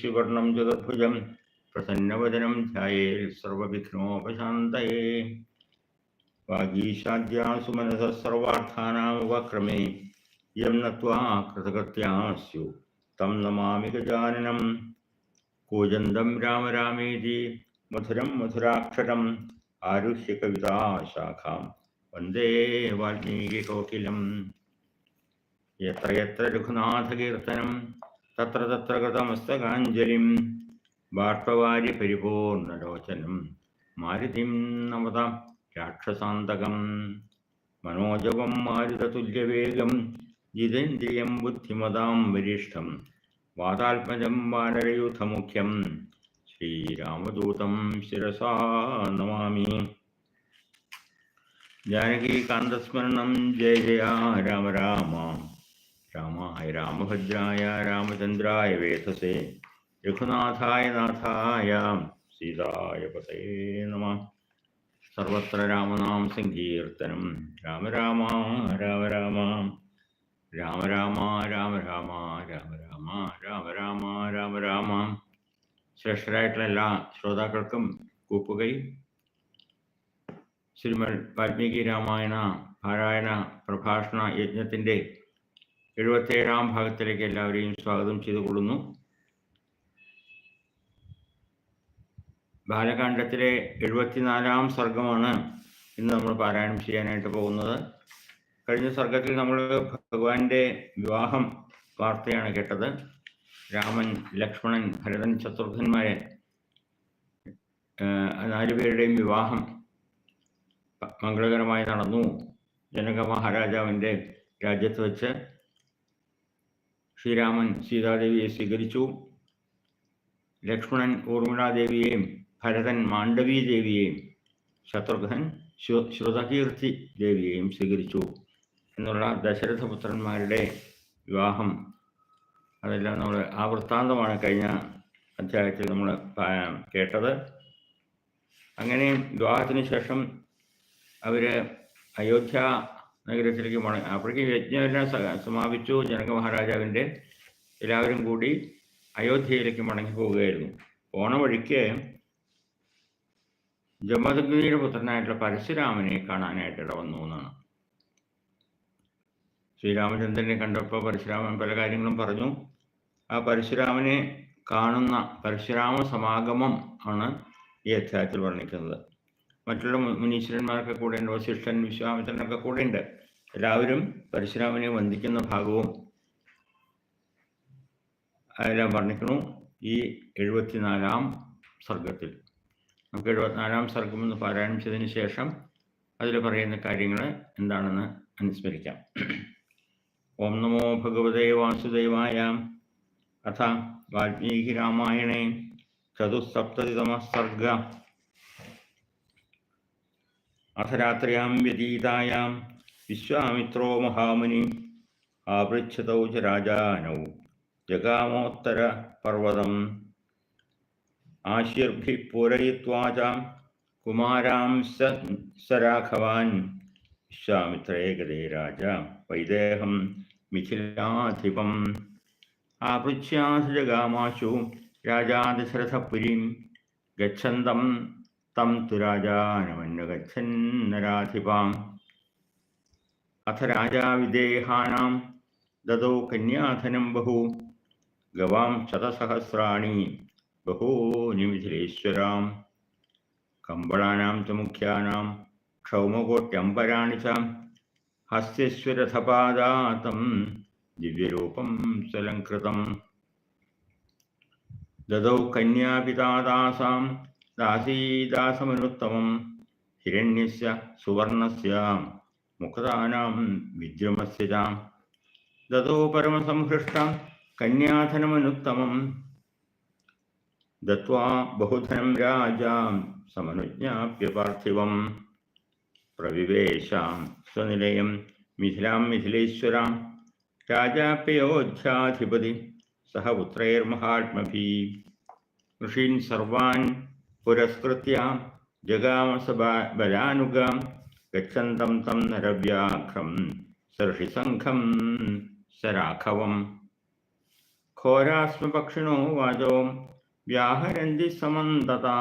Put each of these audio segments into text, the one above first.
शिवर्णं चतुर्भुजं प्रसन्न वजनम ध्यानोपात सुमनसः सर्वार्थानामुपक्रमे यं नत्वा कृतकृत्या स्यु तम नमा गजाननं। कोजंदम राम रामेति मधुरं मधुराक्षरम्, आरुह्य कविताशाखां वंदे वाल्मीकिकोकिलं यत्र यत्र रघुनाथकीर्तनं തത്ര തത്ര കൃതമസ്തകാഞ്ജലിം ബാഷ്പവാരി പരിപൂർണലോചനം. മാരുതിം നമത രാക്ഷസാന്തകം. മനോജവം മാരുതതുല്യവേഗം. ജിതേന്ദ്രിയം ബുദ്ധിമതാം വരിഷ്ഠം. വാതാത്മജം വാനരയൂഥമുഖ്യം. ശ്രീരാമദൂതം ശിരസാ നമാമി. ജാനകീകാന്തസ്മരണം ജയ ജയ രാമ രാമ. രാമായ രാമഭദ്രായ രാമചന്ദ്രായ വേധസേ രഘുനാഥായ നാഥായ സീതായ പതേ നമ. സർവത്ര രാമനാം സങ്കീർത്തനം. രാമ രാമ രാമ രാമ. രാമ രാമ രാമ രാമ രാമ രാമ രാമ രാമ രാമ രാമ. ശ്രേഷ്ഠരായിട്ടുള്ള എല്ലാ ശ്രോതാക്കൾക്കും കൂപ്പുകൈ ശ്രീമൽ വാൽമീകി രാമായണ പാരായണ പ്രഭാഷണ യജ്ഞത്തിന്റെ എഴുപത്തേഴാം ഭാഗത്തിലേക്ക് എല്ലാവരെയും സ്വാഗതം ചെയ്തു കൊള്ളുന്നു ബാലകാണ്ഡത്തിലെ എഴുപത്തിനാലാം സർഗമാണ് ഇന്ന് നമ്മൾ പാരായണം ചെയ്യാനായിട്ട് പോകുന്നത്. കഴിഞ്ഞ സർഗത്തിൽ നമ്മൾ ഭഗവാന്റെ വിവാഹം വാർത്തയാണ് കേട്ടത്. രാമൻ ലക്ഷ്മണൻ ഭരതൻ ശത്രുഘ്നന്മാരെ നാലുപേരുടെയും വിവാഹം മംഗളകരമായി നടന്നു. ജനക മഹാരാജാവിന്റെ രാജ്യത്ത് വെച്ച് ശ്രീരാമൻ സീതാദേവിയെ സ്വീകരിച്ചു. ലക്ഷ്മണൻ ഊർമിളാദേവിയെയും ഭരതൻ മാണ്ഡവീ ദേവിയെയും ശത്രുഘ്നൻ ശ്രുതകീർത്തി ദേവിയെയും സ്വീകരിച്ചു. എന്നുള്ള ദശരഥപുത്രന്മാരുടെ വിവാഹം. അതെല്ലാം നമ്മൾ ആ വൃത്താന്തമാണ് കഴിഞ്ഞ അധ്യായത്തിൽ നമ്മൾ കേട്ടത്. അങ്ങനെ വിവാഹത്തിന് ശേഷം അവർ അയോധ്യ നഗരത്തിലേക്ക് മടങ്ങി അപ്പോഴേക്ക് യജ്ഞമെല്ലാം സമാപിച്ചു. ജനക മഹാരാജാവിന്റെ എല്ലാവരും കൂടി അയോധ്യയിലേക്ക് മടങ്ങി പോവുകയായിരുന്നു. പോണ വഴിക്ക് ജമദഗ്നിയുടെ പുത്രനായിട്ടുള്ള പരശുരാമനെ കാണാനായിട്ട് ഇട വന്നു എന്നാണ്. ശ്രീരാമചന്ദ്രനെ കണ്ടപ്പോൾ പരശുരാമൻ പല കാര്യങ്ങളും പറഞ്ഞു. ആ പരശുരാമനെ കാണുന്ന പരശുരാമ സമാഗമം ആണ് ഈ അധ്യായത്തിൽ വർണിക്കുന്നത്. മറ്റുള്ള മുനീശ്വരന്മാരൊക്കെ കൂടെ ഉണ്ട് വസിഷ്ഠൻ വിശ്വാമിത്രനൊക്കെ കൂടെ ഉണ്ട്. എല്ലാവരും പരശുരാമനെ വന്ദിക്കുന്ന ഭാഗവും അതെല്ലാം വർണിക്കണു ഈ എഴുപത്തിനാലാം സർഗത്തിൽ നമുക്ക് എഴുപത്തിനാലാം സർഗം എന്ന് പാരായണം ചെയ്തതിന് ശേഷം അതിൽ പറയുന്ന കാര്യങ്ങൾ എന്താണെന്ന് അനുസ്മരിക്കാം. ഓം നമോ ഭഗവതേ വാസുദേവായ അഥ വാൽമീകി രാമായണേ ചതുസപ്തതിതമ സർഗ അഥ രാത്രിയാം വ്യതീതായാം. വിശ്വാമിത്രോ മഹാമുനി. ആപൃച്ഛതൗ ച രാജാനൗ. ജഗാമോത്തര പർവതം ആശീർഭി പൂരയിത്വാ ച. കുമാരാം സരാഘവാൻ വിശ്വാമിത്രേ ഗതേ രാജ. വൈദേഹം മിഥിലാധിപം. ആപൃച്ഛ്യാധ ജഗാമാശു. രാജാ ദശരഥപുരീം ഗച്ഛന്തം തം തു രാജാനമന്വഗച്ഛന്നരാധിപാം അഥ രാജാ വിദേഹാനാം ദദോ കന്യാധനം ബഹു ഗവാം ശതസഹസ്രാണി ബഹൂനി മിഥിലേശ്വരാം കമ്പളാനാം ച മുഖ്യാനാം ക്ഷൗമകോട്ട്യംബരാണി ച ഹസ്യശ്വരഥപാദാതം ദിവ്യരൂപം സ്വലംകൃതം ദദൗ കന്യാപിതാദാസാം ദാസീദാസമനുത്തമം ഹിരണ്യസ്യ സുവർണസ്യ മുഖതാനാം വിദ്രുമസ്യ ച ദതോ പരമസംഹൃഷ്ടം കന്യാധനമനുത്തമം ദത്വാ ബഹുധനം രാജാം സമനുജ്ഞാപ്യ പാർത്ഥിവം. പ്രവിവേശാം സ്വനിലയം മിഥിലാം മിഥിലേശ്വരാം. രാജാപ്യയോധ്യാധിപതി സഹ പുത്രൈർമഹാത്മഭീ ഋഷീൻ സർവാൻ पुरस्कृत जगाम पुरस्कृत्य जगामसबलानुगां गच्छन्तं तं नरव्याघ्रं सराखव खोरास्म पक्षिणो वाजो व्याहरन्ति समंदता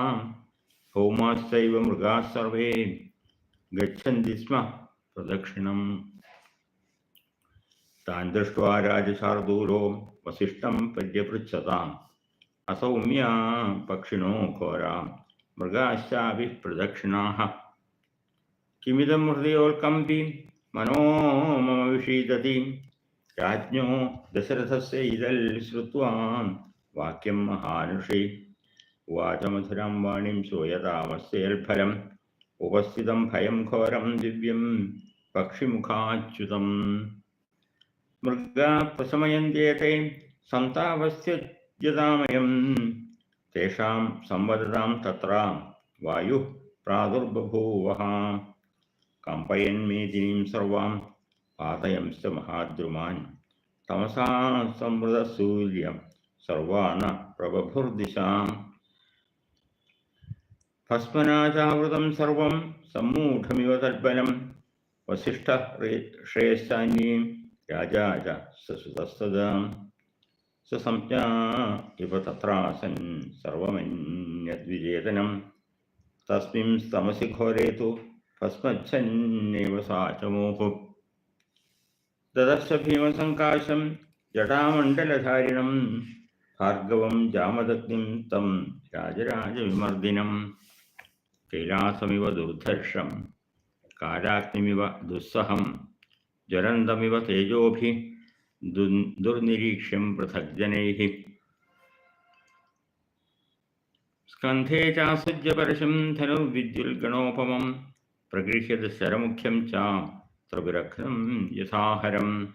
होमाश्चैव मृगा सर्वे गच्छन्ति स्म प्रदक्षिण तान् दृष्ट्वा राजशार्दूलो वसिष्ठं पर्यपृच्छताम्। असौम्या पक्षिणो घोरा, मृगाश्चाभिः प्रदक्षिणा। किमिदं हृदयोल्कम्पि? मनो मम विषीदति। राजो दशरथ इदल् श्रुवा वाक्यम महानुषि। उवाच वाणी वाणीं सोयतामस्येर्फलम् उपस्थित भयं घोरम दिव्यं पक्षिमुखाच्युत मृगा प्रशमयन्त्येते सन्तापस्य यदामयं तेषां संवदतां तत्र वायुः प्रादुर्बभूवः कम्पयन्मेदिनीं सर्वां पातयंश्च महाद्रुमान् तमसा संवृतसूर्यं सर्वान् प्रबभुर्दिशाम् ഭസ്മനാചാവൃതം സർവം സമ്മൂഢമിവ തൽപരം വസിഷ്ഠ ശ്രേഷ്ഠാന്യം രാജാ ച സസുതസ്തതാം ससंज्ञा इव तत्रासन् सर्वमन्यद्विचेतनं तस्मिन् स्तमसि घोरे तु भस्मच्छन्नेव सा चमोः ददर्श भीमसङ्काशं जटामण्डलधारिणं। भार्गवं जामदग्निं तं राजराजविमर्दिनं। कैलासमिव दुर्धर्षम काराग्निव दुस्सहम ज्वलन्तमिव तेजोभिः दुर्निरीक्ष्यं पृथग्जनैः। स्कन्धे चासुज्यपरशं धनुर्विद्युल्गणोपमं प्रगृह्यदशरमुख्यं च त्रिविरघ्नं यथाहरं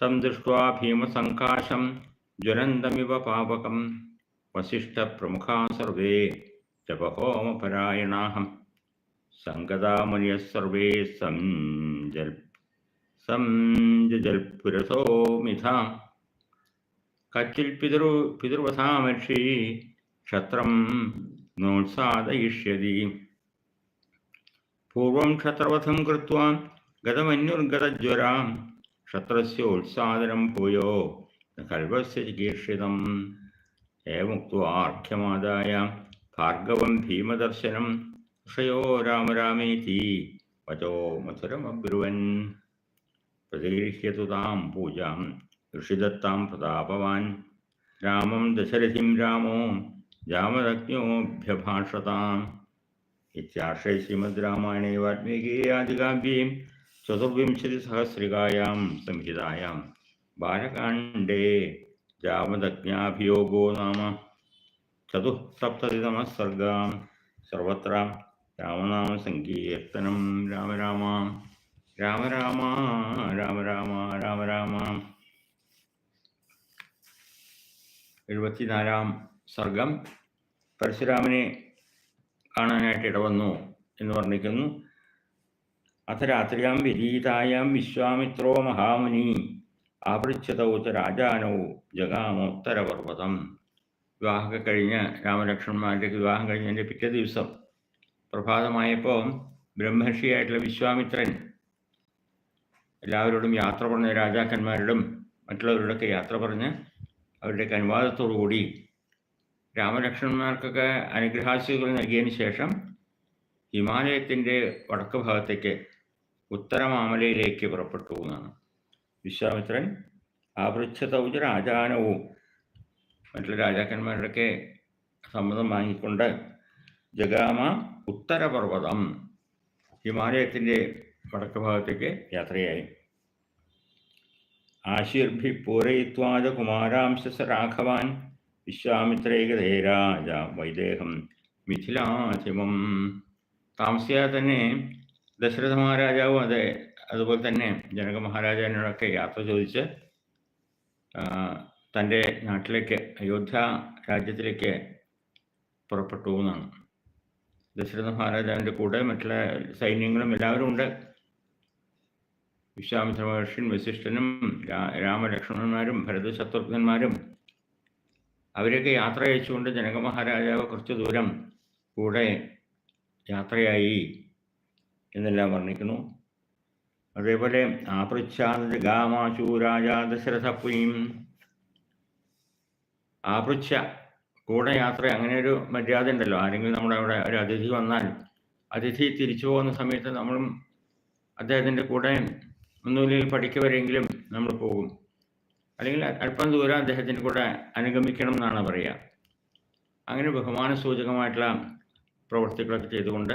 तं दृष्ट्वा भीमसङ्काशं ज्वलन्तमिव पावकं। वसिष्ठप्रमुखा सर्वे जपहोमपरायणाः। सङ्गदा मुनयः सर्वे सञ्जल्प സംജൽപുരസോ മിഥാം. കച്ചിൽ പിതൃ പിതൃവസാമക്ഷി ക്ഷത്രം നോത്സാദയിഷ്യതി. പൂർവം ക്ഷത്രവധം കൃത്വാ ഗതമന്യുർഗതജ്വരാം. ക്ഷത്രസ്യോത്സാദനം ഭൂയോ കൽവസ്യ ചികീർഷിതം. ഏമുക്വാർഘ്യമാദായ ഭാർഗവം ഭീമദർശനം. ഋഷയോ രാമരാമേതി. വചോ മധുരമബ്രുവൻ. प्रतिगृह्यतु तां पूजां ऋषिदत्तां तदा भवान् रामं दशरथिं रामो जामदग्न्योऽभ्यभाषताम् इत्याश्रय श्रीमद्रामायणे वाल्मीकि आदिकाव्ये चतुर्विंशतिसहस्रिकायां संहितायां। बालकाण्डे जामदग्न्याभियोगो नाम। चतुःसप्ततितमः सर्गां। सर्वत्र रामनामसङ्कीर्तनं। राम राम രാമ രാമ രാമ രാമ രാമ രാമ. എഴുപത്തിനാലാം സർഗം. പരശുരാമനെ കാണാനായിട്ട് ഇടവന്നു എന്ന് വർണിക്കുന്നു. അഥ രാത്രിയാം വിരീതായാം വിശ്വാമിത്രോ മഹാമുനി ആപൃച്ഛതൗ ച രാജാനൗ ജഗാമോത്തരപർവതം. വിവാഹമൊക്കെ കഴിഞ്ഞ് രാമലക്ഷ്മണന്മാരുടെ വിവാഹം കഴിഞ്ഞതിന്റെ പിറ്റേ ദിവസം പ്രഭാതമായപ്പോൾ ബ്രഹ്മർഷിയായിട്ടുള്ള വിശ്വാമിത്രൻ എല്ലാവരോടും യാത്ര പറഞ്ഞ രാജാക്കന്മാരോടും മറ്റുള്ളവരോടൊക്കെ യാത്ര പറഞ്ഞ് അവരുടെയൊക്കെ അനുവാദത്തോടു കൂടി രാമലക്ഷ്മണന്മാർക്കൊക്കെ അനുഗ്രഹാശികൾ നൽകിയതിന് ശേഷം ഹിമാലയത്തിന്റെ വടക്ക് ഭാഗത്തേക്ക് ഉത്തരമാമലയിലേക്ക് പുറപ്പെട്ടു എന്നാണ്. വിശ്വാമിത്രൻ ആപൃച്ഛതൗജ രാജാനവും മറ്റുള്ള രാജാക്കന്മാരുടെയൊക്കെ സമ്മതം വാങ്ങിക്കൊണ്ട് ജഗാമ ഉത്തരപർവതം ഹിമാലയത്തിന്റെ വടക്ക് ഭാഗത്തേക്ക് യാത്രയായി. ആശീർഭി പൂരയിത്വാജ കുമാരാംശസ രാഘവാൻ. വിശ്വാമിത്രേകതേ രാജ വൈദേഹം മിഥിലാധിപം. താമസിയാതെ തന്നെ ദശരഥ മഹാരാജാവും അതെ അതുപോലെ തന്നെ ജനക മഹാരാജാവിനോടൊക്കെ യാത്ര ചോദിച്ച് തന്റെ നാട്ടിലേക്ക് അയോധ്യ രാജ്യത്തിലേക്ക് പുറപ്പെട്ടു എന്നാണ്. ദശരഥ മഹാരാജാവിന്റെ കൂടെ മറ്റുള്ള സൈന്യങ്ങളും എല്ലാവരും ഉണ്ട്. വിശ്വാമിത്ര മഹർഷൻ വസിഷ്ഠനും രാമലക്ഷ്മണന്മാരും ഭരതശത്രുഘ്നന്മാരും അവരൊക്കെ യാത്ര അയച്ചുകൊണ്ട് ജനക മഹാരാജാവ് കുറച്ച് ദൂരം കൂടെ യാത്രയായി എന്നെല്ലാം വർണിക്കുന്നു. അതേപോലെ ആപൃച്ഛാദ ഗാമാശു രാജാ ദശരഥപുരീം. ആപൃച്ഛ കൂടെ യാത്ര അങ്ങനെ ഒരു മര്യാദ ഉണ്ടല്ലോ. ആരെങ്കിലും നമ്മുടെ അവിടെ ഒരു അതിഥി വന്നാൽ അതിഥി തിരിച്ചു പോകുന്ന സമയത്ത് നമ്മളും അദ്ദേഹത്തിന്റെ കൂടെ ഒന്നുമില്ലെങ്കിൽ പഠിക്ക വരെയെങ്കിലും നമ്മൾ പോകും. അല്ലെങ്കിൽ അല്പം ദൂരം അദ്ദേഹത്തിന്റെ കൂടെ അനുഗമിക്കണം എന്നാണ് പറയുക. അങ്ങനെ ബഹുമാന സൂചകമായിട്ടുള്ള പ്രവൃത്തികളൊക്കെ ചെയ്തുകൊണ്ട്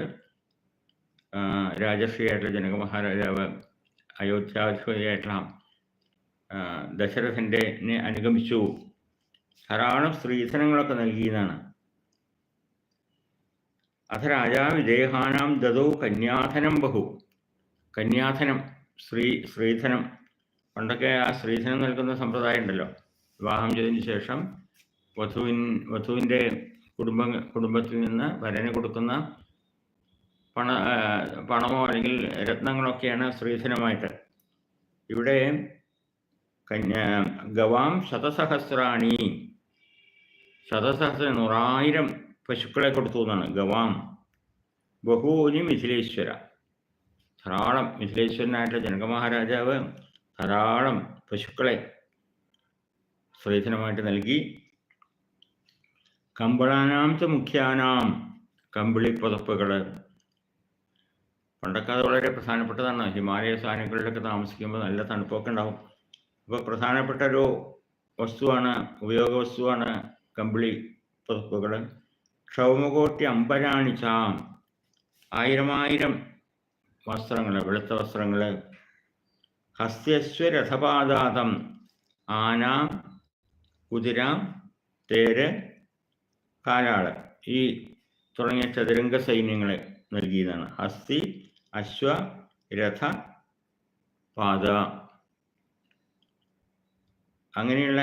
രാജശ്രീയായിട്ടുള്ള ജനക മഹാരാജാവ് അയോധ്യാധിപതിയായിട്ടുള്ള ദശരഥന്റെ അനുഗമിച്ചു. ധാരാളം സ്ത്രീധനങ്ങളൊക്കെ നൽകിയതാണ് അഥ രാജാവ് വിദേഹാനാം ദതോ കന്യാധനം ബഹു. കന്യാധനം സ്ത്രീ ശ്രീധനം. പണ്ടൊക്കെ ആ ശ്രീധനം നൽകുന്ന സമ്പ്രദായം ഉണ്ടല്ലോ വിവാഹം ചെയ്തതിന് ശേഷം വധുവിൻ വധുവിന്റെ കുടുംബ കുടുംബത്തിൽ നിന്ന് വരന് കൊടുക്കുന്ന പണ പണമോ അല്ലെങ്കിൽ രത്നങ്ങളൊക്കെയാണ് ശ്രീധനമായിട്ട്. ഇവിടെ കന്യാ ഗവാം ശതസഹസ്രാണി. ശതസഹസ്ര നൂറായിരം പശുക്കളെ കൊടുത്തു എന്നാണ് ഗവാം. ബഹൂനി മിഥിലേശ്വര. ധാരാളം മിഥിലേശ്വരനായിട്ടുള്ള ജനക മഹാരാജാവ് ധാരാളം പശുക്കളെ സ്ത്രീധനമായിട്ട് നൽകി. കമ്പളാനാം ച മുഖ്യാനാം കമ്പിളി പുതപ്പുകൾ. പണ്ടൊക്കെ അത് വളരെ പ്രധാനപ്പെട്ടതാണ്. ഹിമാലയ സാധനങ്ങളിലൊക്കെ താമസിക്കുമ്പോൾ നല്ല തണുപ്പൊക്കെ ഉണ്ടാവും. അപ്പോൾ പ്രധാനപ്പെട്ട ഒരു വസ്തുവാണ് ഉപയോഗ വസ്തുവാണ് കമ്പിളി പുതപ്പുകൾ. ക്ഷൗമകോട്ടി അമ്പരാണിച്ചാം ആയിരമായിരം വസ്ത്രങ്ങൾ വെളുത്ത വസ്ത്രങ്ങൾ ഹസ്യസ്വ രഥപാദാതം ആന കുതിര തേര് കാലാൾ ഈ തുടങ്ങിയ ചതുരംഗ സൈന്യങ്ങളെ നൽകിയതാണ്. ഹസ്തി അശ്വ രഥ പാത അങ്ങനെയുള്ള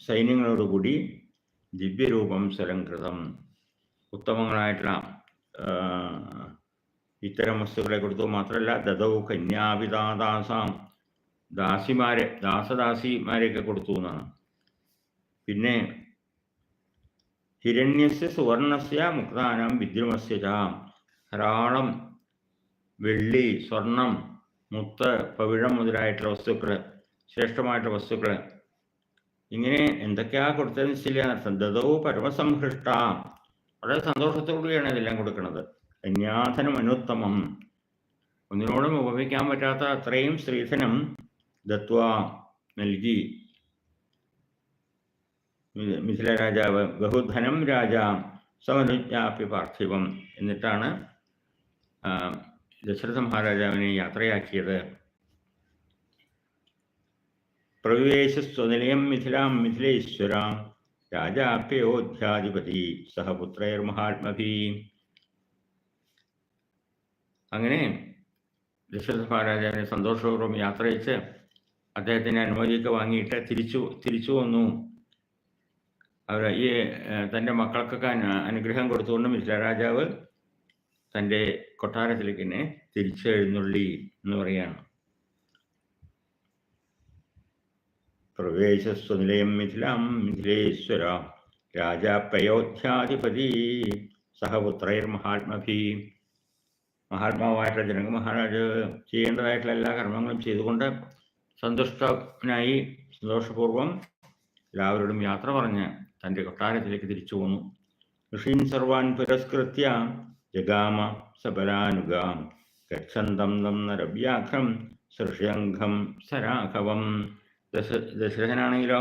സൈന്യങ്ങളോടുകൂടി ദിവ്യരൂപം സലങ്കൃതം ഉത്തമങ്ങളായിട്ടുള്ള ഇത്തരം വസ്തുക്കളെ കൊടുത്തു മാത്രമല്ല ദദൗ കന്യാപിതാദാസാം. ദാസിമാരെ ദാസദാസിമാരെയൊക്കെ കൊടുത്തു എന്നാണ്. പിന്നെ ഹിരണ്യസ്യ സുവർണസ്യ മുക്താനം വിദ്രുമസ്യ ധാരാളം വെള്ളി സ്വർണം മുത്ത് പവിഴം മുതലായിട്ടുള്ള വസ്തുക്കൾ ശ്രേഷ്ഠമായിട്ടുള്ള വസ്തുക്കൾ ഇങ്ങനെ എന്തൊക്കെയാ കൊടുത്തതെന്ന് വെച്ചില്ല പരമസംഹൃഷ്ടാം പരമസംഹൃഷ്ട. വളരെ സന്തോഷത്തോടുകൂടിയാണ് ഇതെല്ലാം കൊടുക്കുന്നത്. കന്യാധനം അനുത്തമം. ഒന്നിനോടും ഉപമിക്കാൻ പറ്റാത്ത അത്രയും സ്ത്രീധനം ദത്വ നൽകി. മിഥില രാജാവ് ബഹുധനം രാജ സമനുജ്ഞാപ്യ പാർത്ഥിവം എന്നിട്ടാണ് ദശരഥ മഹാരാജാവിനെ യാത്രയാക്കിയത്. പ്രവിവേശ സ്വനിലയം മിഥിലാം മിഥിലേശ്വരാം രാജാപ്യോധ്യാധിപതി സഹപുത്രേർ മഹാത്മഭി. അങ്ങനെ ദശരഥ മഹാരാജാവിനെ സന്തോഷപൂർവം യാത്രയച്ച് അദ്ദേഹത്തിന്റെ അനുമതിയൊക്കെ വാങ്ങിയിട്ട് തിരിച്ചു തിരിച്ചു വന്നു. അവർ ഈ തന്റെ മക്കൾക്കൊക്കെ അനു- അനുഗ്രഹം കൊടുത്തുകൊണ്ട് മിശ്ര രാജാവ് തന്റെ കൊട്ടാരത്തിലേക്ക് തന്നെ തിരിച്ചെഴുന്നള്ളി എന്ന് പറയാണ് പ്രവേശസ്വനിലയം മിഥിലാം മിഥിലേശ്വര രാജാ പയോധ്യാധിപതി സഹപുത്രൈർ മഹാത്മഭി. മഹാത്മാവായിട്ടുള്ള ജനക മഹാരാജ് ചെയ്യേണ്ടതായിട്ടുള്ള എല്ലാ കർമ്മങ്ങളും ചെയ്തുകൊണ്ട് സന്തുഷ്ടനായി സന്തോഷപൂർവം എല്ലാവരോടും യാത്ര പറഞ്ഞ് തന്റെ കൊട്ടാരത്തിലേക്ക് തിരിച്ചു പോന്നു. ഋഷീൻ സർവാൻ പുരസ്കൃത്യ ജഗാമ സബലാനുഗാം ഗച്ഛന്തം തം നരവ്യാഘ്രം സൃഷ്യംഘം സരാഘവം. ദശ ദശരഥനാണെങ്കിലോ?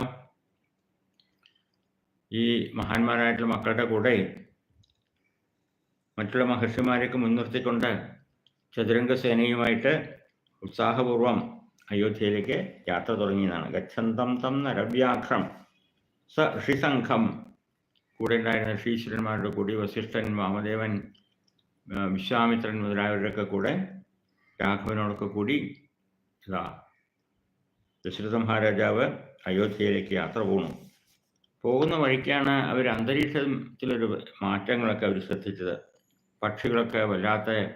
ഈ മഹാന്മാരായിട്ടുള്ള മക്കളുടെ കൂടെ മറ്റുള്ള മഹർഷിമാരെയൊക്കെ മുൻനിർത്തിക്കൊണ്ട് ചതുരംഗ സേനയുമായിട്ട് ഉത്സാഹപൂർവം അയോധ്യയിലേക്ക് യാത്ര തുടങ്ങിയതാണ്. ഗച്ഛന്തം തം നരവ്യാഘ്രം സ ഋഷിസംഘം. കൂടെ ഉണ്ടായിരുന്ന ഋഷീശ്വരന്മാരുടെ കൂടി വസിഷ്ഠൻ വാമദേവൻ വിശ്വാമിത്രൻ മുതലായവരുടെയൊക്കെ കൂടെ രാഘവനോടൊക്കെ കൂടി ദശരഥ മഹാരാജാവ് അയോധ്യയിലേക്ക് യാത്ര പോകുന്നു പോകുന്ന വഴിക്കാണ് അവർ അന്തരീക്ഷത്തിലൊരു മാറ്റങ്ങളൊക്കെ അവർ ശ്രദ്ധിച്ചത്. പക്ഷികളൊക്കെ വല്ലാത്ത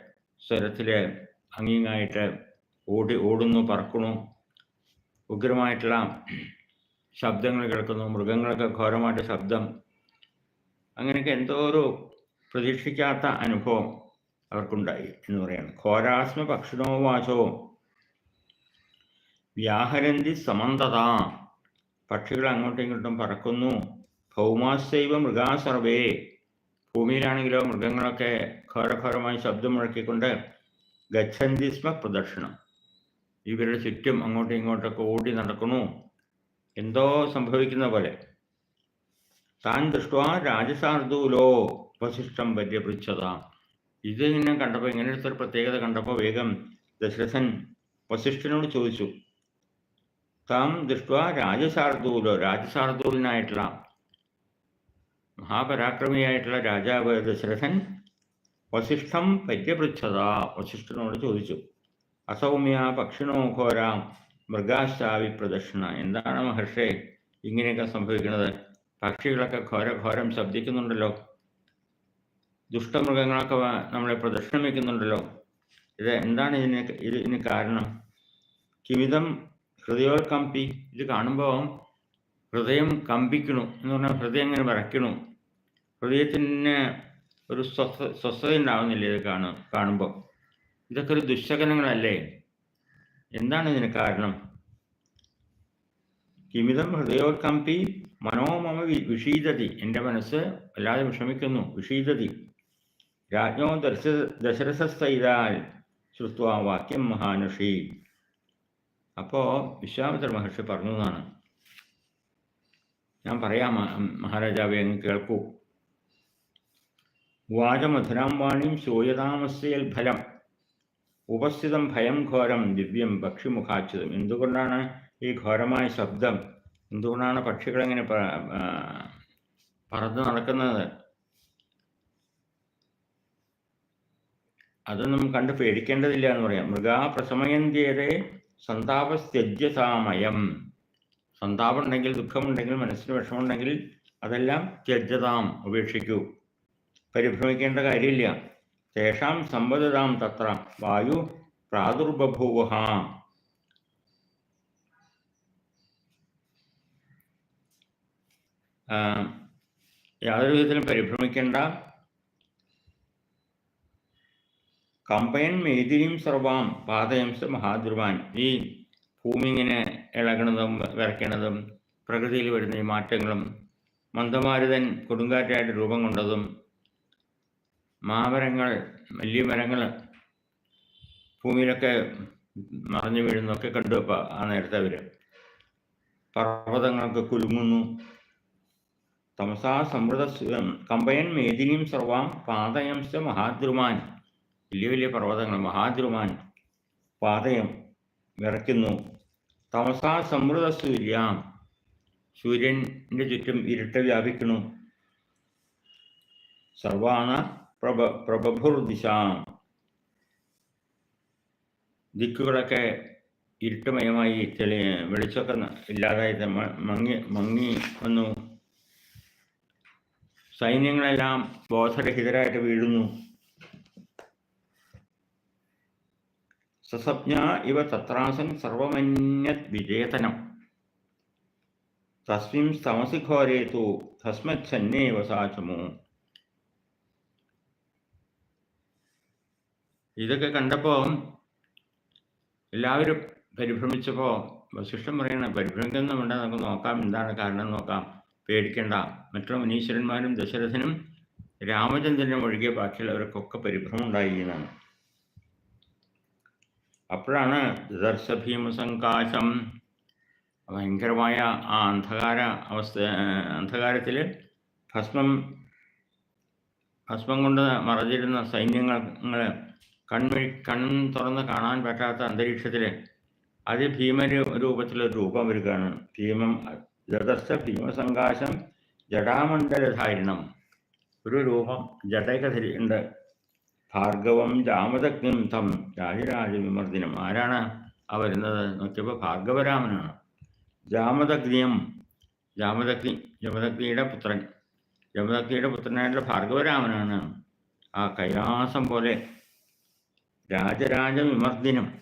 സ്വരത്തിൽ അങ്ങിങ്ങായിട്ട് ഓടി ഓടുന്നു പറക്കുന്നു. ഉഗ്രമായിട്ടുള്ള ശബ്ദങ്ങൾ കേൾക്കുന്നു മൃഗങ്ങളൊക്കെ ഘോരമായിട്ട് ശബ്ദം. അങ്ങനെയൊക്കെ എന്തോ ഒരു പ്രതീക്ഷിക്കാത്ത അനുഭവം അവർക്കുണ്ടായി എന്ന് പറയാണ്. ഘോരാസ്മ പക്ഷിണോ വാചോ. വ്യാഹരന്തി സമന്തത. പക്ഷികൾ അങ്ങോട്ടും ഇങ്ങോട്ടും പറക്കുന്നു. ഭൗമാസൈവ മൃഗാസർവേ ഭൂമിയിലാണെങ്കിലോ മൃഗങ്ങളൊക്കെ ഘോരഘോരമായി ശബ്ദം മുഴക്കിക്കൊണ്ട് ഗച്ഛന്തി സ്മ പ്രദക്ഷിണം ഇവരുടെ ചുറ്റും അങ്ങോട്ടും ഇങ്ങോട്ടൊക്കെ ഓടി നടക്കുന്നു. എന്തോ സംഭവിക്കുന്ന പോലെ. താൻ ദൃഷ്ട രാജസാർദൂലോ വസിഷ്ഠം പര്യപൃച്ഛത. ഇത് ഇങ്ങനെ കണ്ടപ്പോൾ ഇങ്ങനത്തെ ഒരു പ്രത്യേകത കണ്ടപ്പോൾ വേഗം ദശരഥൻ വസിഷ്ഠനോട് ചോദിച്ചു. താം ദൃഷ്ട രാജസാർദൂലോ രാജസാർദൂലിനായിട്ടുള്ള മഹാപരാക്രമിയായിട്ടുള്ള രാജാവ് ദശരഥൻ വസിഷ്ഠം പര്യപൃച്ഛത വസിഷ്ഠനോട് ചോദിച്ചു. അസൗമ്യ പക്ഷിണോ ഘോര മൃഗാശാവി പ്രദക്ഷിണ. എന്താണ് മഹർഷേ ഇങ്ങനെയൊക്കെ സംഭവിക്കുന്നത്? പക്ഷികളൊക്കെ ഘോര ഘോരം ശബ്ദിക്കുന്നുണ്ടല്ലോ. ദുഷ്ടമൃഗങ്ങളൊക്കെ നമ്മളെ പ്രദക്ഷിണം വയ്ക്കുന്നുണ്ടല്ലോ ഇത് എന്താണ് ഇതിന് ഇതിന് കാരണം? കിമിതം ഹൃദയോൽക്കമ്പി ഇത് കാണുമ്പോൾ ഹൃദയം കമ്പിക്കണു. എന്ന് പറഞ്ഞാൽ ഹൃദയം ഇങ്ങനെ വിറയ്ക്കണു. ഹൃദയത്തിന് ഒരു സ്വസ്ഥ സ്വസ്ഥത ഉണ്ടാവുന്നില്ല ഇത് കാണു കാണുമ്പോൾ ഇതൊക്കെ ഒരു ദുശകനങ്ങളല്ലേ? എന്താണ് ഇതിന് കാരണം? കിമിതം ഹൃദയോത്കമ്പി മനോമമ വി- വിഷീദതി എന്റെ മനസ്സ് വല്ലാതെ വിഷമിക്കുന്നു. വിഷീതതി. രാജ്ഞോ ദർശ ദശരഥസ്ഥൈതാൽ ശ്രുത്വ വാക്യം മഹാനുഷി. അപ്പോൾ വിശ്വാമിത്ര മഹർഷി പറഞ്ഞു എന്നാണ് ഞാൻ പറയാം മഹാരാജാവെ അങ്ങ് കേൾക്കൂ. വാചമധുരാം വാണിം ശൂയതാമസ്യൽ ഫലം. ഉപസ്ഥിതം ഭയം ഘോരം ദിവ്യം പക്ഷിമുഖാച്യുതം. എന്തുകൊണ്ടാണ് ഈ ഘോരമായ ശബ്ദം? എന്തുകൊണ്ടാണ് പക്ഷികളെങ്ങനെ പറന്ന് നടക്കുന്നത്? അതൊന്നും കണ്ട് പേടിക്കേണ്ടതില്ല എന്ന് പറയാം. മൃഗാ പ്രസമയന്തിയരെ സന്താപസ്ത്യജ്യതാമയം. സന്താപം ഉണ്ടെങ്കിൽ ദുഃഖമുണ്ടെങ്കിൽ മനസ്സിന് വിഷമമുണ്ടെങ്കിൽ അതെല്ലാം ത്യജ്യതാം. ഉപേക്ഷിക്കൂ. പരിഭ്രമിക്കേണ്ട കാര്യമില്ല. തേഷാം സമ്പദതാം തത്ര. വായു പ്രാദുർബഭൂവ യാതൊരു വിധത്തിലും പരിഭ്രമിക്കേണ്ട. കമ്പയൻ മേദിനിയും സർവാം പാതയംസ് മഹാദുർവാൻ. ഈ ഭൂമി ഇങ്ങനെ ഇളകണതും വിറയ്ക്കണതും പ്രകൃതിയിൽ വരുന്ന ഈ മാറ്റങ്ങളും മന്ദമാരുതൻ കൊടുങ്കാറ്റായിട്ട് രൂപം കൊണ്ടതും മാമരങ്ങൾ വലിയ മരങ്ങൾ ഭൂമിയിലൊക്കെ മറഞ്ഞു വീഴുന്നൊക്കെ കണ്ടു ആ നേരത്തെ അവർ പർവതങ്ങളൊക്കെ കുലുങ്ങുന്നു. തമസാ സമൃദ്ധ കമ്പയൻ മേദിനിയും സർവാം പാതയംസ മഹാദ്രുമാൻ. വലിയ വലിയ പർവതങ്ങൾ മഹാദ്രുമാൻ പാതയം വിറയ്ക്കുന്നു. തമസാ സമൃദ്ധ സൂര്യാം സൂര്യന്റെ ചുറ്റും ഇരുട്ട് വ്യാപിക്കുന്നു. സർവാണ പ്രഭ പ്രഭുർദിശാം. ദിക്കുകളൊക്കെ ഇരുട്ടുമയമായി തെളി വെളിച്ചമൊക്കെ ഇല്ലാതായി മങ്ങി മങ്ങി വന്നു. സൈന്യങ്ങളെല്ലാം ബോധരഹിതരായിട്ട് വീഴുന്നു. സസപ്ഞ ഇവ തത്രാസൻ സർവമന്യത് വിജേതനം തസ്മിം തമസി തസ്മച്ഛന്നേ തു തസ്മച്ഛന്നേവ സാചമോ. ഇതൊക്കെ കണ്ടപ്പോൾ എല്ലാവരും പരിഭ്രമിച്ചപ്പോൾ വശിഷ്ഠം പറയണ പരിഭ്രമിക്കൊന്നും വേണ്ട നമുക്ക് നോക്കാം എന്താണ് കാരണം നോക്കാം പേടിക്കണ്ട. മറ്റുള്ള മുനീശ്വരന്മാരും ദശരഥനും രാമചന്ദ്രനും ഒഴികെ ബാക്കിയുള്ളവർക്കൊക്കെ പരിഭ്രമം ഉണ്ടായി എന്നാണ്. അപ്പോഴാണ് ദർശഭീമസങ്കാശം ഭയങ്കരമായ ആ അന്ധകാര അവസ്ഥ അന്ധകാരത്തിൽ ഭസ്മം ഭസ്മം കൊണ്ട് മറഞ്ഞിരുന്ന സൈന്യങ്ങൾ കൺവഴി കൺ തുറന്ന് കാണാൻ പറ്റാത്ത അന്തരീക്ഷത്തിൽ അതിഭീമ രൂപത്തിലൊരു രൂപം വരികയാണ്. ഭീമം ജഡസ്ഥ ഭീമസങ്കാശം ജടാമണ്ഡലധാരിണം. ഒരു രൂപം ജടയൊക്കെ ഉണ്ട്. ഭാർഗവം ജാമദഗ്നം തം രാജരാജ വിമർദ്ദിനം ആരാണ് ആ വരുന്നത്? നോക്കിയപ്പോൾ ഭാർഗവരാമനാണ്. ജാമദഗ്നിയം ജാമതഗ്നി ജമദഗ്നിയുടെ പുത്രൻ. ജമദഗ്നിയുടെ പുത്രനായിട്ടുള്ള ഭാർഗവരാമനാണ് ആ കൈലാസം പോലെ രാജരാജ വിമർദിനം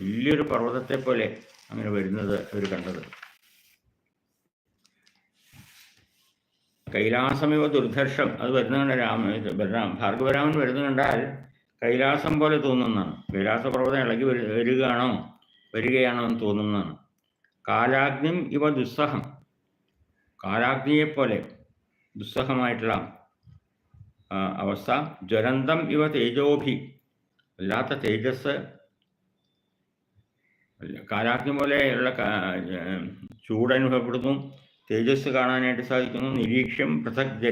വലിയൊരു പർവതത്തെ പോലെ അങ്ങനെ വരുന്നത് അവർ കണ്ടത്. കൈലാസമിവ ദുർധർഷം അത് വരുന്നുണ്ട് രാമ ഇത് ഭാർഗവരാമൻ വരുന്നു കണ്ടാൽ കൈലാസം പോലെ തോന്നുന്നതാണ്. കൈലാസ പർവതം ഇളകി വരു- വരികയാണോ വരികയാണോ എന്ന് തോന്നുന്നതാണ്. കാലാഗ്നിം ഇവ ദുസ്സഹം. കാലാഗ്നിയെപ്പോലെ ദുസ്സഹമായിട്ടുള്ള അവസ്ഥ. ജ്വലന്തം ഇവ തേജോഭി. അല്ലാത്ത തേജസ് കാലാഗ്നി പോലെയുള്ള ചൂടനുഭവപ്പെടുന്നു. തേജസ് കാണാനായിട്ട് സാധിക്കുന്നു. നിരീക്ഷം പൃഥക്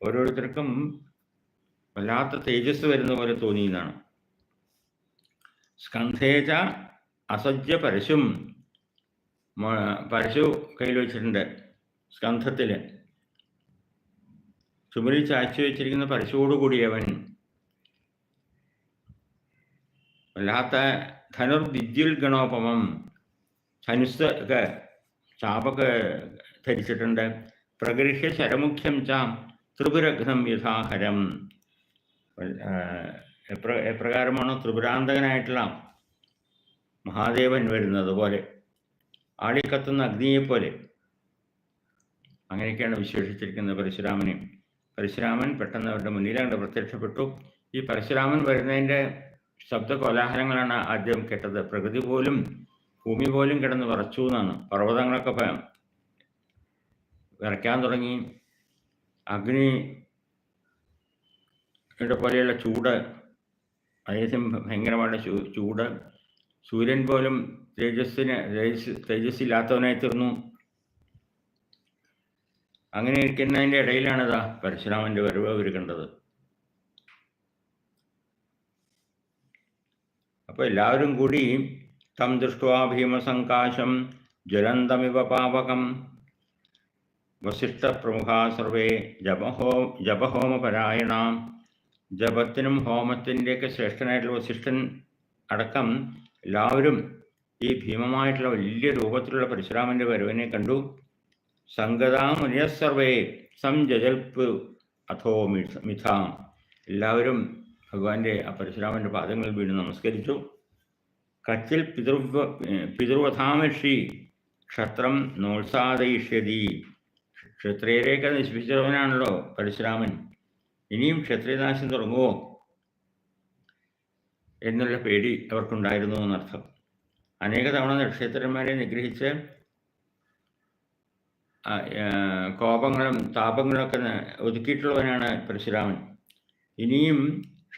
ഓരോരുത്തർക്കും വല്ലാത്ത തേജസ് വരുന്ന പോലെ തോന്നിയതാണ് സ്കന്ധേജ അസജ്ജ പരശും പരശു കയ്യിൽ വെച്ചിട്ടുണ്ട് സ്കന്ധത്തിൽ ചുമരിൽ ചാച്ചു വെച്ചിരിക്കുന്ന പരശുവോടുകൂടിയവൻ വല്ലാത്ത ധനുർവിദ്യുൽ ഗണോപമം ധനുസ് ഒക്കെ ചാപൊക്കെ ധരിച്ചിട്ടുണ്ട്. പ്രഗൃഹ്യ ശരമുഖ്യം ചാം ത്രിപുരഘ്നം യഥാഹരം. എപ്രകാരമാണോ ത്രിപുരാന്തകനായിട്ടുള്ള മഹാദേവൻ വരുന്നത് പോലെ ആളിക്കത്തുന്ന അഗ്നിയെപ്പോലെ അങ്ങനെയൊക്കെയാണ് വിശേഷിച്ചിരിക്കുന്നത് പരശുരാമനെ. പരശുരാമൻ പെട്ടെന്ന് അവരുടെ മുന്നിൽ പ്രത്യക്ഷപ്പെട്ടു. ഈ പരശുരാമൻ വരുന്നതിന്റെ ശബ്ദ കോലാഹലങ്ങളാണ് ആദ്യം കേട്ടത്. പ്രകൃതി പോലും ഭൂമി പോലും കിടന്ന് വിറച്ചു എന്നാണ്. പർവതങ്ങളൊക്കെ വിറയ്ക്കാൻ തുടങ്ങി. അഗ്നി പോലെയുള്ള ചൂട് അതേസമയം ഭയങ്കരമായ ചൂട്. സൂര്യൻ പോലും തേജസ്സിന് തേജസ് തേജസ്സില്ലാത്തവനായി തീർന്നു. അങ്ങനെ ഇരിക്കുന്നതിന്റെ ഇടയിലാണിതാ പരശുരാമന്റെ വരവ് അവർ കണ്ടത്. അപ്പോൾ എല്ലാവരും കൂടി തം ദൃഷ്ട്വാ ഭീമസങ്കാശം ജ്വലന്തമിവ പാവകം. വസിഷ്ഠപ്രമുഖാ സർവേ ജപഹോ ജപഹോമപരായണ. ജപത്തിനും ഹോമത്തിന്റെയൊക്കെ ശ്രേഷ്ഠനായിട്ടുള്ള വസിഷ്ഠൻ അടക്കം എല്ലാവരും ഈ ഭീമമായിട്ടുള്ള വലിയ രൂപത്തിലുള്ള പരശുരാമന്റെ വരവിനെ കണ്ടു. സംഗതാ മുനിയസർവേ സംജൽപ്പ് അഥോ മിഥാം. എല്ലാവരും ഭഗവാന്റെ ആ പരശുരാമന്റെ പാദങ്ങൾ വീണ് നമസ്കരിച്ചു. കച്ചിൽ പിതൃവ പിതൃവധാമഷി ക്ഷത്രം നോത്സാദയിഷ്യതി. ക്ഷത്രിയരെയൊക്കെ നശിപ്പിച്ചവനാണല്ലോ പരശുരാമൻ. ഇനിയും ക്ഷത്രിയനാശം തുടങ്ങുമോ എന്നുള്ള പേടി അവർക്കുണ്ടായിരുന്നു എന്നർത്ഥം. അനേക തവണ നക്ഷത്രന്മാരെ നിഗ്രഹിച്ച് കോപങ്ങളും താപങ്ങളും ഒക്കെ ഒതുക്കിയിട്ടുള്ളവനാണ് പരശുരാമൻ. ഇനിയും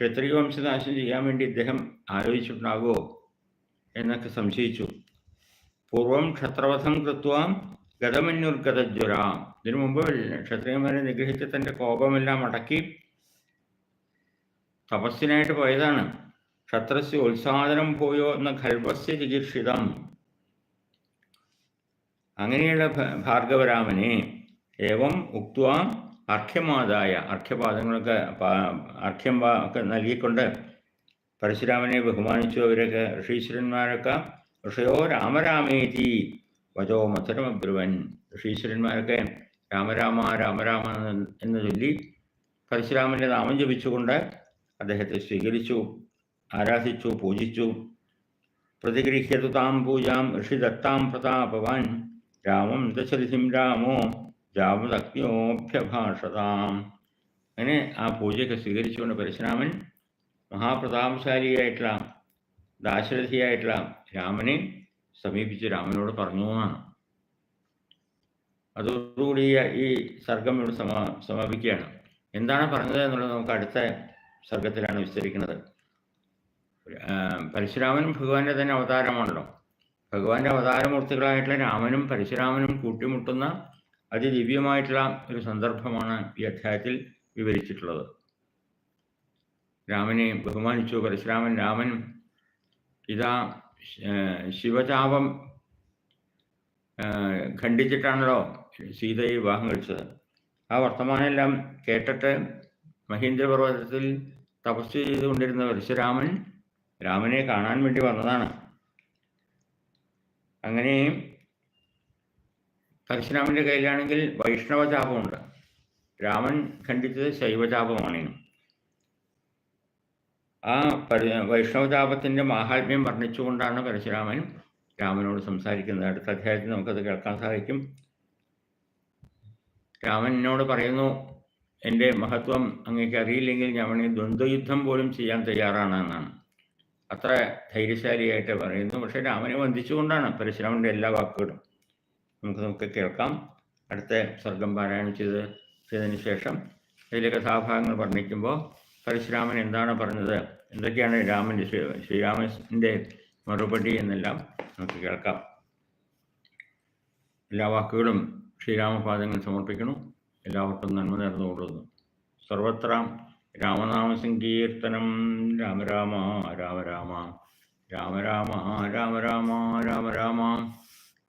ക്ഷത്രിയ വംശനാശം ചെയ്യാൻ വേണ്ടി ഇദ്ദേഹം ആലോചിച്ചിട്ടുണ്ടാകുമോ? എന്നൊക്കെ സംശയിച്ചു. പൂർവം ക്ഷത്രവധം കൃത്വാം ഗതമന്യുർഗതജ്വര ഇതിനു മുമ്പ് ക്ഷത്രിയന്മാരെ നിഗ്രഹിച്ച് തന്റെ കോപമെല്ലാം അടക്കി തപസ്സിനായിട്ട് പോയതാണ്. ക്ഷത്രസ്യ ഉത്സാദനം പോയോ എന്ന ഖൽവസ്യ ചികിത്സിതം അങ്ങനെയുള്ള ഭാർഗവരാമനെ ഏവം ഉക്വ അർഘ്യമാതായ അർഘ്യപാദങ്ങളൊക്കെ അർഘ്യം ഒക്കെ നൽകിക്കൊണ്ട് പരശുരാമനെ ബഹുമാനിച്ചു. അവരൊക്കെ ഋഷീശ്വരന്മാരൊക്കെ ഋഷയോ രാമരാമേതി വചോ മധുരമബ്രുവൻ ഋഷീശ്വരന്മാരൊക്കെ രാമരാമ രാമരാമ എന്ന് എന്ന് ചൊല്ലി പരശുരാമന്റെ നാമം ജപിച്ചുകൊണ്ട് അദ്ദേഹത്തെ സ്വീകരിച്ചു ആരാധിച്ചു പൂജിച്ചു. പ്രതിഗൃഹ്യതു താം പൂജാം ഋഷിദത്താം പ്രതാപവാൻ. രാമം ദശരഥിം രാമോ രാമദഗ്നിയോഭ്യഭാഷതാം അങ്ങനെ ആ പൂജയൊക്കെ സ്വീകരിച്ചുകൊണ്ട് പരശുരാമൻ മഹാപ്രതാപശാലിയായിട്ടുള്ള ദാശരഥിയായിട്ടുള്ള രാമനെ സമീപിച്ച് രാമനോട് പറഞ്ഞു എന്നാണ്. അതോടുകൂടി ഈ- സർഗം ഇവിടെ സമാ സമാപിക്കുകയാണ്. എന്താണ് പറഞ്ഞത് എന്നുള്ളത് നമുക്ക് അടുത്ത സർഗത്തിലാണ് വിസ്തരിക്കുന്നത്. പരശുരാമൻ ഭഗവാന്റെ തന്നെ അവതാരമാണല്ലോ. ഭഗവാന്റെ അവതാരമൂർത്തികളായിട്ടുള്ള രാമനും പരശുരാമനും കൂട്ടിമുട്ടുന്ന അതിദിവ്യമായിട്ടുള്ള ഒരു സന്ദർഭമാണ് ഈ അധ്യായത്തിൽ വിവരിച്ചിട്ടുള്ളത്. രാമനെ ബഹുമാനിച്ചു. പരശുരാമൻ രാമൻ ഇതാ ശിവചാപം ഖണ്ഡിച്ചിട്ടാണല്ലോ സീതയെ വിവാഹം കഴിച്ചത്. ആ വർത്തമാനമെല്ലാം കേട്ടിട്ട് മഹീന്ദ്രപർവതത്തിൽ തപസ് ചെയ്തുകൊണ്ടിരുന്ന പരശുരാമൻ രാമനെ കാണാൻ വേണ്ടി വന്നതാണ്. അങ്ങനെ പരശുരാമന്റെ കയ്യിലാണെങ്കിൽ വൈഷ്ണവചാപമുണ്ട് രാമൻ ഖണ്ഡിച്ചത് ശൈവചാപമാണ് ആ പരി വൈഷ്ണവതാപത്തിന്റെ മാഹാത്മ്യം വർണിച്ചുകൊണ്ടാണ് പരശുരാമൻ രാമനോട് സംസാരിക്കുന്നത്. അടുത്ത അധ്യായത്തിൽ നമുക്കത് കേൾക്കാൻ സാധിക്കും. രാമനോട് പറയുന്നു എന്റെ മഹത്വം അങ്ങേക്ക് അറിയില്ലെങ്കിൽ ഞാൻ ദ്വന്ദ്വയുദ്ധം പോലും ചെയ്യാൻ തയ്യാറാണ് എന്നാണ്. അത്ര ധൈര്യശാലിയായിട്ട് പറയുന്നു. പക്ഷേ രാമനെ വന്ദിച്ചുകൊണ്ടാണ് പരശുരാമന്റെ എല്ലാ വാക്കുകളും. നമുക്ക് നമുക്ക് കേൾക്കാം. അടുത്ത സർഗം പാരായണം ചെയ്ത് ചെയ്തതിന് ശേഷം അതിലെ കഥാഭാഗങ്ങൾ വർണിക്കുമ്പോൾ പരശുരാമൻ എന്താണ് പറഞ്ഞത്? എന്തൊക്കെയാണ് രാമന്റെ ശ്രീ ശ്രീരാമന്റെ മറുപടി എന്നെല്ലാം നമുക്ക് കേൾക്കാം. എല്ലാ വാക്കുകളും ശ്രീരാമപാദങ്ങൾ സമർപ്പിക്കണം എല്ലാവർക്കും നന്മ നേർന്നുകൊള്ളുന്നു. സർവത്ര രാമനാമ സങ്കീർത്തനം രാമ രാമ രാമ രാമ രാമ രാമ രാമ രാമ രാമ രാമ